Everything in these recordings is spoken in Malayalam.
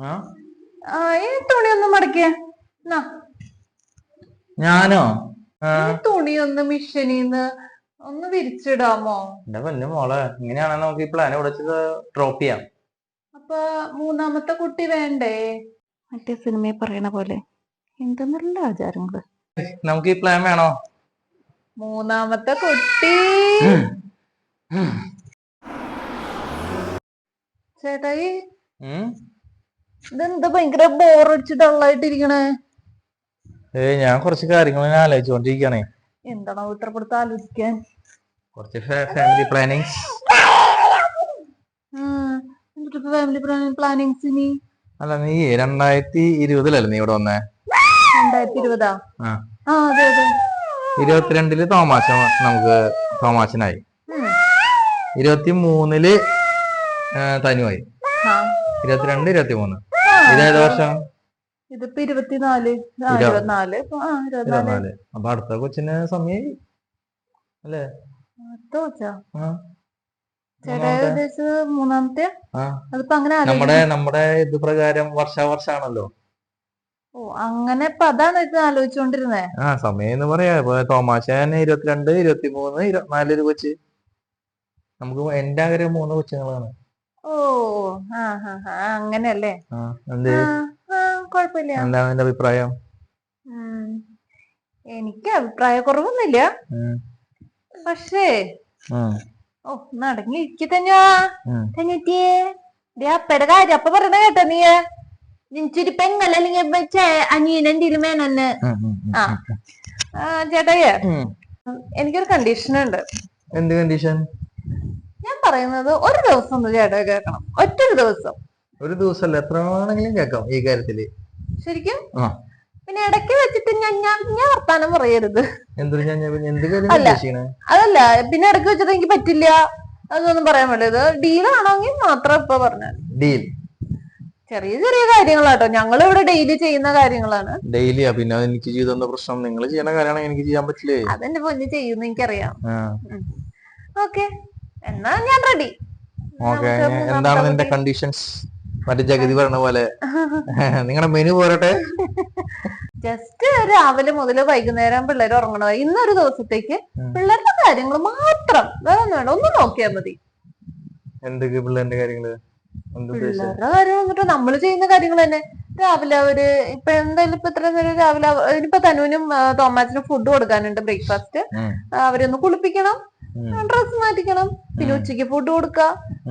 ഈ മടക്കിയ. ഞാനോ? തുണിയൊന്ന് മിഷനീന്ന് ഒന്ന് വിരിച്ചിടാമോ? എന്റെ പൊന്നു മോളെ ഇങ്ങനെയാണെങ്കിൽ നമുക്ക് ഈ പ്ലാൻ ഉടച്ചത് ഡ്രോപ്പ് ചെയ്യാം. അപ്പൊ മൂന്നാമത്തെ കുട്ടി വേണ്ടേ? മറ്റേ സിനിമയിൽ പറയണ പോലെ എന്തെന്നല്ല നല്ല ആചാരങ്ങൾ. നമുക്ക് ഈ പ്ലാൻ വേണോ? മൂന്നാമത്തെ കുട്ടി. ചേട്ടായി. ഇതെന്താ ഭയങ്കര ബോറടിച്ച് ഡള്ളായിട്ടിരിക്കണേ ഏ ഞാൻ കുറച്ച് കാര്യങ്ങൾ ഞാൻ ആലോചിച്ചുകൊണ്ടിരിക്കുകയാണേ എന്താണോ ഉത്തരപ്പെടുത്ത ആലോചിക്കാൻ? കുറച്ച് ഫാമിലി പ്ലാനിങ് ഫാമിലി പ്ലാനിങ്സ് ഇനി അല്ല നീ രണ്ടായിരത്തി ഇരുപതിലല്ലേ നീ ഇവിടെ വന്നേ? രണ്ടായിരത്തി ഇരുപതാ ആ അതെ അതെ. ഇരുപത്തിരണ്ടിൽ തോമാശ നമുക്ക് തോമാശനായി. ഇരുപത്തി മൂന്നിൽ തനുവായി. ഇരുപത്തിരണ്ട് ഇരുപത്തി മൂന്ന് ഇതേത് വർഷം? ഇതിപ്പോ ഇരുപത്തിനാല്. ഇരുപത്തിനാല്. ഇരുപത്തിനാല്. അപ്പൊ അടുത്ത കൊച്ചിന് സമയം അല്ലേ? മൂന്നാമത്തെ? നമ്മുടെ നമ്മുടെ ഇത് പ്രകാരം വർഷാവർഷാണല്ലോ. ഓ അങ്ങനെ ഇപ്പൊ അതാണ് ഇത് ആലോചിച്ചോണ്ടിരുന്നേ. ആ സമയം എന്ന് പറയാ. ഇപ്പൊ തോമാശാന് ഇരുപത്തിരണ്ട് ഇരുപത്തിമൂന്ന് ഇരുപത്തിനാല് ഒരു കൊച്ച്. നമുക്ക് എന്റെ ആഗ്രഹം മൂന്ന് കൊച്ചുങ്ങളാണ്. ഓ ആ ഹാ ഹാ ആ കുഴപ്പമില്ല. എന്താ നിന്റെ അഭിപ്രായം? എനിക്ക് അഭിപ്രായ കുറവൊന്നുമില്ല പക്ഷേ ഓ നടങ്ങി ഇരിക്ക തന്നെയാ ഉം. തന്നെത്തിയേ അപ്പയുടെ കാര്യം അപ്പൊ പറയണ കേട്ടോ നീ. നിനച്ചൊരു പെങ്ങല്ല അല്ലെങ്കിൽ വെച്ച എന്തെങ്കിലും വേണമെന്ന്. ആ. ചേട്ടയ്യ. എനിക്കൊരു കണ്ടീഷൻ ഉണ്ട്. എന്ത് കണ്ടീഷൻ പറയുന്നത് ഒരു ദിവസം ഒന്ന് ചേട്ടാ കേൾക്കണം. ഒറ്റൊരു ദിവസം. ഒരു ദിവസമല്ല എത്ര വേണമെങ്കിലും കേൾക്കാം ഈ കാര്യത്തിൽ. ശരിക്കും? പിന്നെ ഇടയ്ക്ക് വെച്ചിട്ട് ഞാൻ ഞാൻ വർത്താനം പറയരുത്. അല്ല. അതല്ല പിന്നെ ഇടയ്ക്ക് വെച്ചിട്ട് എനിക്ക് പറ്റില്ല. അതൊന്നും പറയാൻ പറ്റില്ല ഡീൽ ആണെങ്കിൽ മാത്രം ഇപ്പൊ പറഞ്ഞാൽ ഡീൽ ചെറിയ ചെറിയ കാര്യങ്ങളാട്ടോ. ഞങ്ങൾ ഇവിടെ ഡെയിലി ചെയ്യുന്ന കാര്യങ്ങളാണ്. ഡെയിലിയാ പിന്നെ എനിക്ക് ചെയ്തെന്ന പ്രശ്നം. നിങ്ങൾ ചെയ്യുന്ന കാര്യമാണെങ്കിൽ എനിക്ക് ചെയ്യാൻ പറ്റില്ലേ? അതെന്റെ പൊന്ന് ചെയ്യുന്ന എനിക്കറിയാം. ഓക്കെ. എന്നാ ഞാൻ റെഡി ഓക്കെ എന്താണ് നിന്റെ കണ്ടീഷൻസ് മറ്റേ ജഗതി പറഞ്ഞ പോലെ. നിങ്ങളുടെ മെനു പോരട്ടെ. ജസ്റ്റ് രാവിലെ മുതൽ വൈകുന്നേരം പിള്ളേർ ഉറങ്ങണ ഇന്നൊരു ദിവസത്തേക്ക്. പിള്ളേരുടെ കാര്യങ്ങൾ മാത്രം. വേറെ ഒന്നും വേണ്ട. ഒന്ന് നോക്കിയാൽ മതി. എന്തൊക്കെ പിള്ളേരുടെ കാര്യങ്ങൾ? പിള്ളേരുടെ കാര്യം വന്നിട്ട് നമ്മൾ ചെയ്യുന്ന കാര്യങ്ങൾ തന്നെ. രാവിലെ അവർ ഇപ്പൊ എന്തായാലും ഇപ്പൊ ഇത്ര നേരം രാവിലെ ഇനിയിപ്പൊ തനുവിനും തോമാച്ചിനും ഫുഡ് കൊടുക്കാനുണ്ട് ബ്രേക്ക്ഫാസ്റ്റ് അവരെ ഒന്ന് കുളിപ്പിക്കണം. ഉം, ഡ്രസ്സ് മാറ്റിക്കണം. പിന്നെ. ഉച്ചയ്ക്ക് ഫുഡ് കൊടുക്കുക.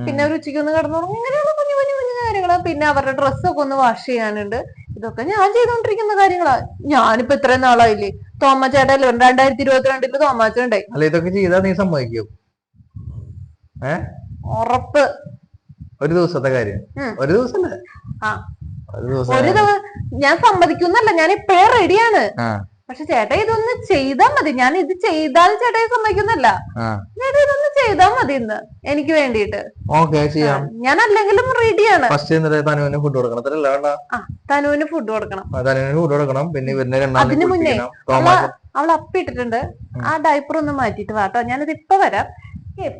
പിന്നെ അവർ ഉച്ചയ്ക്ക് ഒന്ന് കിടന്നുറങ്ങും. ഇങ്ങനെയുള്ള കുഞ്ഞു കുഞ്ഞു കുഞ്ഞു കാര്യങ്ങൾ. പിന്നെ അവരുടെ ഡ്രസ്സൊക്കെ ഒന്ന് വാഷ് ചെയ്യാനുണ്ട്. ഇതൊക്കെ ഞാൻ ചെയ്തോണ്ടിരിക്കുന്ന കാര്യങ്ങളാ. ഞാനിപ്പോ ഇത്രയും നാളായില്ലേ? തോമാച്ചേട്ടല്ലോ രണ്ടായിരത്തി ഇരുപത്തിരണ്ടിൽ തോമാച്ചുണ്ടായി അല്ല ഇതൊക്കെ ചെയ്താൽ നീ സമ്മതിക്കും? ഏ? ഉറപ്പ്. ഒരു ദിവസത്തെ കാര്യം. ഒരു ദിവസം ഒരു ദിവസം ഞാൻ സമ്മതിക്കുന്നല്ല ഞാൻ ഇപ്പഴേ റെഡിയാണ് പക്ഷെ ചേട്ടാ ഇതൊന്ന് ചെയ്താൽ മതി. ഞാൻ ഇത് ചെയ്താൽ ചേട്ടയെ സമ്മതിക്കുന്നല്ല ചേട്ടാ ഇതൊന്ന് ചെയ്താൽ മതി ഇന്ന്. എനിക്ക് വേണ്ടിട്ട് ഓക്കെ ചെയ്യാം. ഞാൻ അല്ലെങ്കിലും റെഡിയാണ് ഫസ്റ്റ് തനുവിന് ഫുഡ് കൊടുക്കണം. അത്രല്ല വേണ്ട ആ തനുവിന് ഫുഡ് കൊടുക്കണം. തനുവിന് ഫുഡ് കൊടുക്കണം. പിന്നെ ഇവരുടെ അതിന് മുന്നേ അവൾ അപ്പിട്ടിട്ടുണ്ട് ആ ഡൈപ്പർ ഒന്ന് മാറ്റിട്ട് വാട്ടോ ഞാനിത് ഇപ്പൊ വരാം.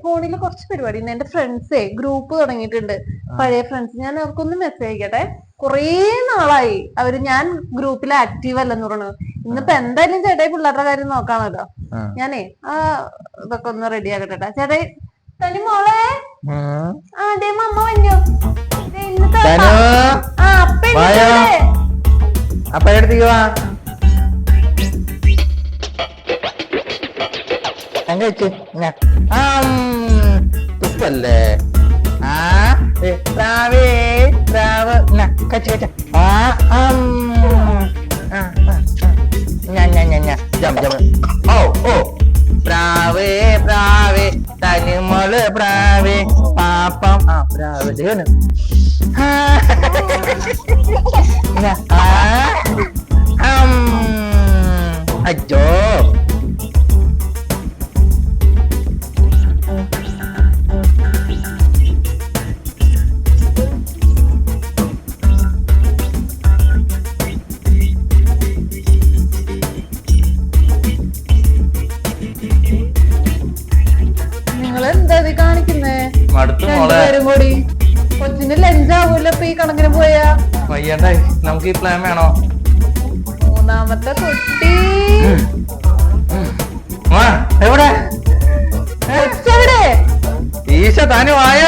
ഫോണിൽ കുറച്ച് പരിപാടി ഉണ്ട്. എന്റെ ഫ്രണ്ട്സേ ഗ്രൂപ്പ് തുടങ്ങിയിട്ടുണ്ട്. പഴയ ഫ്രണ്ട്സ്. ഞാൻ അവർക്കൊന്ന് മെസ്സേജ് അയക്കട്ടെ. കുറേ നാളായി. അവർ ഞാൻ ഗ്രൂപ്പിൽ ആക്റ്റീവ് അല്ലെന്ന് പറഞ്ഞു ഇന്നിപ്പോ എന്തായാലും ചേട്ടായി പിള്ളേരുടെ കാര്യം നോക്കാണല്ലോ. ഞാനേ ആ ഇതൊക്കെ ഒന്ന് റെഡി ആക്കട്ടെ ചേട്ടായി തനി മോളെ? ആ. ദേ അമ്മ വന്നോ. ഇന്നത്തെ ആ അപ്പ വായോ. അപ്പൊ എടുത്തേക്ക് വാ. ഞാൻ കഴിച്ചു ഞാൻ. തുപ്പല്ലേ ആ പ്രാവേ പ്രാവ് കച്ച കച്ച് ആ. ജം, ജം. ഓ ഓ. പ്രാവേ പ്രാവേ തനിമൾ പ്രാവേ പാപ്പം ആ പ്രാവ് ആ. വയ്യാണ്ടായി നമുക്ക് ഈ പ്ലാൻ വേണോ? മൂന്നാമത്തെ കുട്ടി. എവിടെ? ഈശ താനും ആയ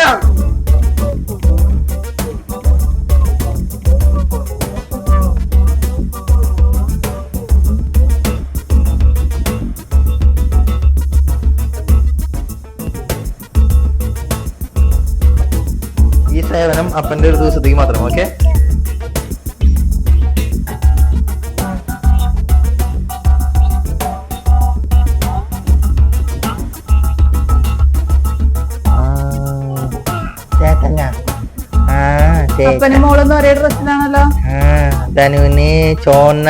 അപ്പനും മോളൊന്നും ഒരേ ഡ്രസ്സിലാണല്ലോ? ആ ധനുവിന് ചോന്ന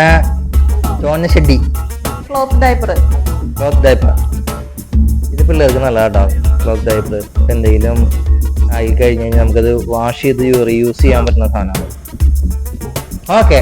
ചോന്ന ഷെഡി ക്ലോത്ത് ഡൈപ്പർ ക്ലോത്ത് ഇത് പിള്ളേർക്ക് നല്ല കേട്ടോ ക്ലോത്ത് എന്തെങ്കിലും ആയി കഴിഞ്ഞ് കഴിഞ്ഞാൽ നമുക്കത് വാഷ് ചെയ്ത് റീയൂസ് ചെയ്യാൻ പറ്റുന്ന സാധനമാണ്. ഓക്കെ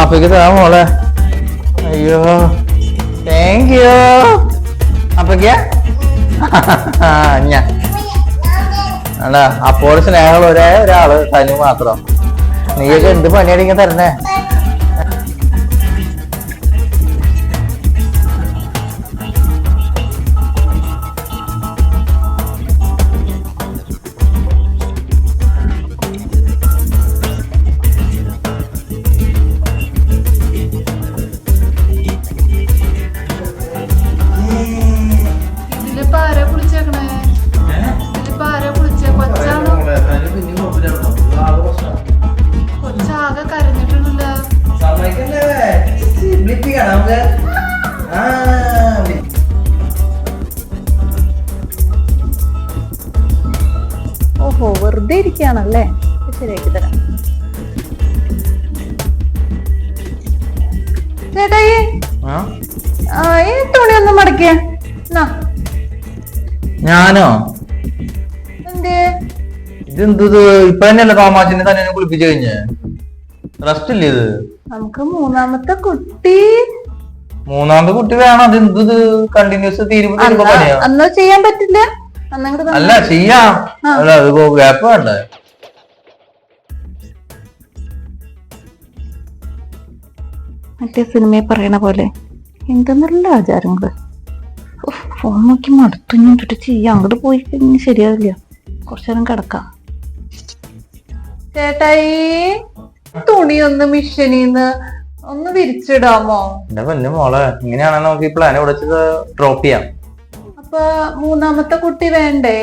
അപ്പയ്ക്ക് വെള്ളം മോളെ. അയ്യോ. താങ്ക് യു അല്ല അപ്പോൾ സ്നേഹമുള്ള ഒരേ ഒരാൾ തനി മാത്രം. നീയൊക്കെ എന്ത് പണിയടിക്കാൻ തരണേ ഓഹോ വെറുതെ ഇരിക്കുകയാണല്ലേ? ശരിയാക്കി തരാം. ചേട്ടായി ആ, ഈ തുണി ഒന്ന് മടക്കിയ. ഞാനോ? എന്തേ ഇതെന്ത് ഇപ്പൊ തന്നെയല്ലേ തോമാച്ചിനെ തന്നെ കുളിപ്പിച്ചു കഴിഞ്ഞ്. റെസ്റ്റ് ഇല്ലേ ഇത് നമുക്ക് മൂന്നാമത്തെ കുട്ടി. മൂന്നാമത്തെ കുട്ടി വേണം. അത് എന്ത് കണ്ടിന്യൂസ് തീരുമ്പോ അന്നാ- ചെയ്യാൻ പറ്റില്ല. അല്ല ചെയ്യാം. അല്ല അത് ഗ്യാപ്പ് വേണ്ടേ? മറ്റേ സിനിമയിൽ പറയണ പോലെ എന്തെന്നുള്ള ആചാരങ്ങൾ. ഫോൺ നോക്കി മടുത്തു ഞാൻ ചെയ്യാം. അങ്ങോട്ട് പോയി കഴിഞ്ഞാൽ ശരിയാവില്ല. കുറച്ചു നേരം കിടക്കാം. ചേട്ടായി. തുണി ഒന്ന് മിഷനീന്ന് ഒന്ന് വിരിച്ചിടാമോ? എന്റെ പൊന്നു മോളെ ഇങ്ങനെയാണെങ്കിൽ നമുക്ക് ഈ പ്ലാൻ ഉടച്ചത് ഡ്രോപ്പ് ചെയ്യാം. അപ്പൊ മൂന്നാമത്തെ കുട്ടി വേണ്ടേ?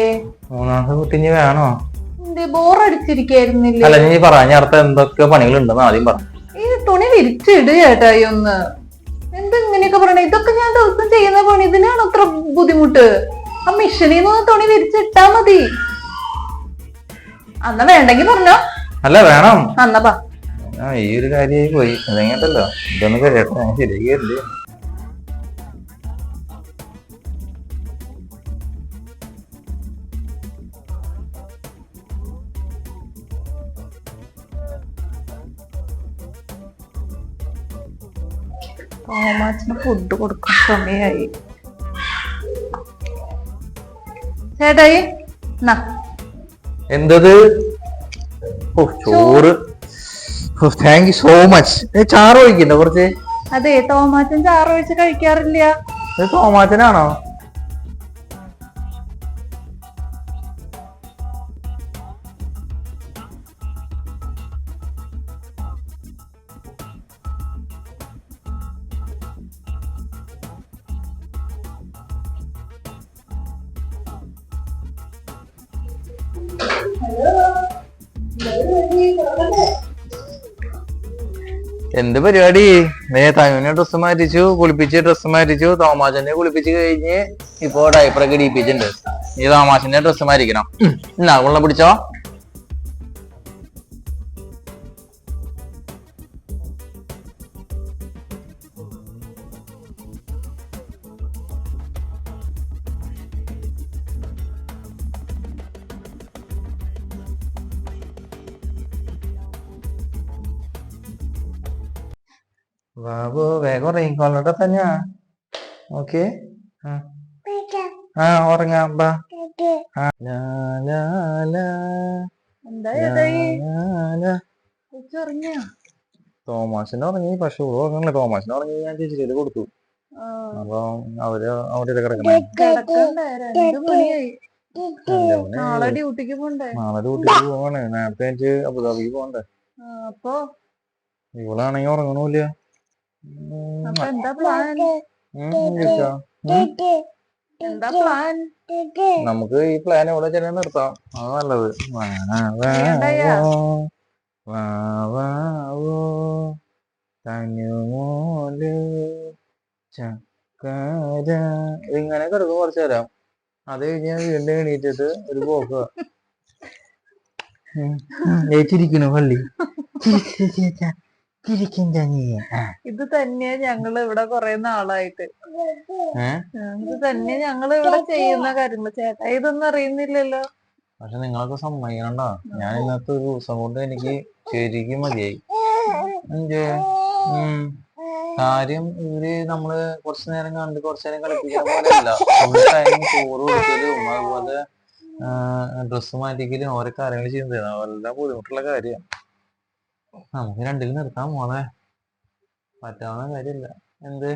മൂന്നാമത്തെ കുട്ടി ഇനി വേണോ? ബോറടിച്ചിരിക്കായിരുന്നില്ലേ? അല്ല നീ പറ ഞാൻ അടുത്ത എന്തൊക്കെ പണികളുണ്ടെന്ന് ആദ്യം പറ. ഈ തുണി വിരിച്ചിട് ചേട്ടായി ഒന്ന്. എന്താ ഇങ്ങനെയൊക്കെ പറയണേ? ഇതൊക്കെ ഞാൻ ദിവസം ചെയ്യുന്ന പണി ഇതിനാണ് അത്ര ബുദ്ധിമുട്ട്? ആ മിഷനിൽ നിന്ന് തുണി വിരിച്ചിട്ടാ മതി. അന്ന വേണ്ടെങ്കി പറഞ്ഞോ. അല്ല വേണം. അന്നപ്പാ ആ ഈ ഒരു കാര്യമായി പോയി. അതെങ്ങനല്ലോ ഇതൊന്നും കഴിയട്ടെ ഞാൻ ശരിയാക്കിയല്ലേ തോമാച്ചിന് ഫുഡ് കൊടുക്കാൻ സമയായി. ചേട്ടായി എന്തത്? ചോറ്. താങ്ക് യു സോ മച്ച് ചാറ് ഒഴിക്കണ്ട കുറച്ച്? അതെ തോമാച്ചൻ ചാറ് വെച്ച് കഴിക്കാറില്ല. ഇത് തോമാച്ചനാണോ? എന്ത് പരിപാടി? നേ തനുവിനെ ഡ്രസ്സ് മാറ്റിച്ചു കുളിപ്പിച്ച് ഡ്രസ്സ് മാറ്റിച്ചു തോമാച്ചനെ കുളിപ്പിച്ച് കഴിഞ്ഞ് ഇപ്പോ ഡൈപ്പറൊക്കെ ഇടിപ്പിച്ചിട്ടുണ്ട്. നീ തോമാച്ചന്റെ ഡ്രസ്സ് മാറ്റിക്കണം. എന്നാ കൊള്ള പിടിച്ചോ? ഉറങ്ങിക്കോളട്ടെ തന്നെയാ. ഓക്കെ. ആ. ഉറങ്ങാം. ബാ. തോമാസിന് ഉറങ്ങി പക്ഷെ ഇവിടെ ഉറങ്ങണില്ല. തോമാസിന് ഉറങ്ങി ഞാൻ ചേച്ചിയിൽ കൊടുത്തു. അപ്പൊ അവർ അവിടെ കിടക്കണേ. നാളെ ഡ്യൂട്ടിക്ക് പോണ്ടേ? നേരത്തെ ആ, അപ്പൊ? ഇവളാണെങ്കി ഉറങ്ങണമില്ല നമുക്ക് ഈ പ്ലാൻ ഇവിടെ ചെറിയ നിർത്താം. അത് നല്ലത്. ചക്കര. ഇങ്ങനെ കിടക്കും കുറച്ചു തരാം അത് കഴിഞ്ഞ് വീണ്ടും എണീറ്റിട്ട് ഒരു പോക്ക് ചിരിക്കണു പള്ളി. ചിരിക്കണ്ട നീ ഇത് തന്നെയാ ഞങ്ങൾ ഇവിടെ കൊറേ നാളായിട്ട്. ഇത് തന്നെ ഞങ്ങൾ ഇവിടെ ചെയ്യുന്ന കാര്യങ്ങൾ ചേട്ടാ ഇതൊന്നും അറിയുന്നില്ലല്ലോ. പക്ഷെ നിങ്ങളൊക്കെ സമ്മതിക്കണ്ട ഞാൻ ഇന്നത്തെ ഒരു ദിവസം കൊണ്ട് എനിക്ക് ശരിക്കും മതിയായി. കാര്യം ഇവർ നമ്മൾ കുറച്ചു നേരം കണ്ട് കുറച്ചു നേരം കളിപ്പിക്കാൻ പോലെയല്ല. ഫുൾ ടൈം ചോറ് കൊടുക്കലും അതുപോലെ ഡ്രസ്സ് മാറ്റിക്കലും ഓരോ കാര്യങ്ങൾ ചെയ്യുന്നത് അതെല്ലാം ബുദ്ധിമുട്ടുള്ള കാര്യം നമുക്ക് രണ്ടിലും നിർത്താൻ മോളെ പറ്റാവുന്ന കാര്യമില്ല. എന്ത്.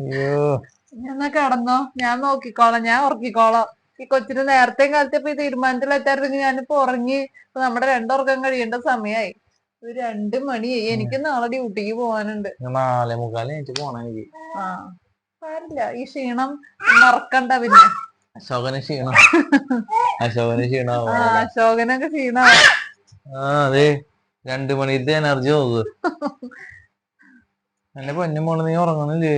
അയ്യോ. എന്നാ കടന്നോ? ഞാൻ നോക്കിക്കോളാം. ഞാൻ ഉറക്കിക്കോളാം. ഈ കൊച്ചിന് നേരത്തെ കാലത്ത് ഇപ്പൊ ഈ തീരുമാനത്തിലെത്തായിരുന്നെങ്കിൽ ഞാനിപ്പോ ഉറങ്ങി ഇപ്പൊ നമ്മുടെ രണ്ടുറക്കം കഴിയേണ്ട സമയായി. ഒരു രണ്ട് മണിയായി. എനിക്ക് നാളെ ഡ്യൂട്ടിക്ക് പോവാനുണ്ട്. നാലേ മുക്കാലേ എനിക്ക്. പോണെനിക്ക് ആ. സാരില്ല ഈ ക്ഷീണം മറക്കണ്ട പിന്നെ. അശോകന് ക്ഷീണം അശോകന് ക്ഷീണാവും? ആ അശോകനൊക്കെ ക്ഷീണാവും? ആ അതെ. രണ്ടു മണിത്തെ എനർജി നോക്ക് എന്റെ പൊന്നു മോൾ നീ ഉറങ്ങണില്ലേ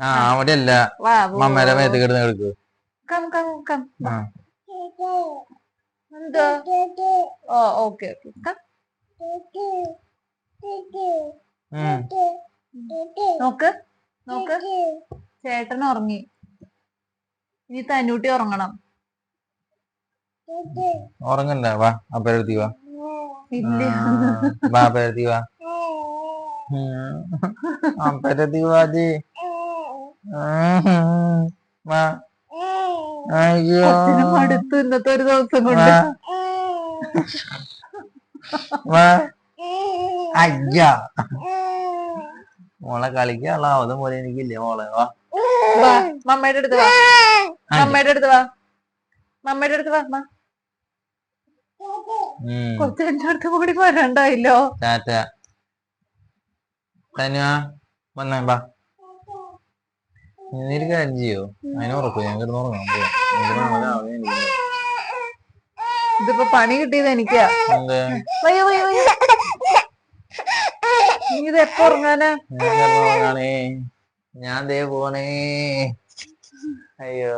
ആ അവിടെ അല്ല. മമ്മേടെ മേത്ത് കിടന്ന് കിടക്ക്. ആ. Okay okay. നോക്ക് നോക്ക്. ചേട്ടൻ ഉറങ്ങി. ഇനി തന്നൂട്ടി ഉറങ്ങണം. ഉറങ്ങണ്ട വാ അപ്പഴത്തി വാ. ഇല്ല. വാ. അപ്പഴത്തി വാ അപ്പഴത്തി വാജി വാ. അയ്യോ. മടുത്തു ഇന്നത്തെ ഒരു ദിവസം കൊണ്ട്. വാ. അയ്യ. മോളെ കളിക്കാനുള്ള അവധം പോലെ എനിക്കില്ല മോളെ? വാ. മമ്മയുടെ അടുത്ത് വാ. മമ്മയുടെ അടുത്ത് വാ. മമ്മയുടെ അടുത്ത് വാ അമ്മ. ഉം. കൊച്ചു എന്റെ അടുത്ത് കൂടി വരണ്ടായില്ലോ? ടാറ്റ തനുവാ വന്നേ ബാ നീ ഒരു കാര്യം ചെയ്യോ? അതിന് ഉറക്കു ഞാൻ കിടന്ന് ഉറങ്ങാൻ പോവാ ഇതിപ്പോ പണി കിട്ടിയത് എനിക്കാ. വയ്യ വയ്യ. ഇത് എപ്പോ ഉറങ്ങാനാ? ഞാൻ ദേ പോണേ അയ്യോ.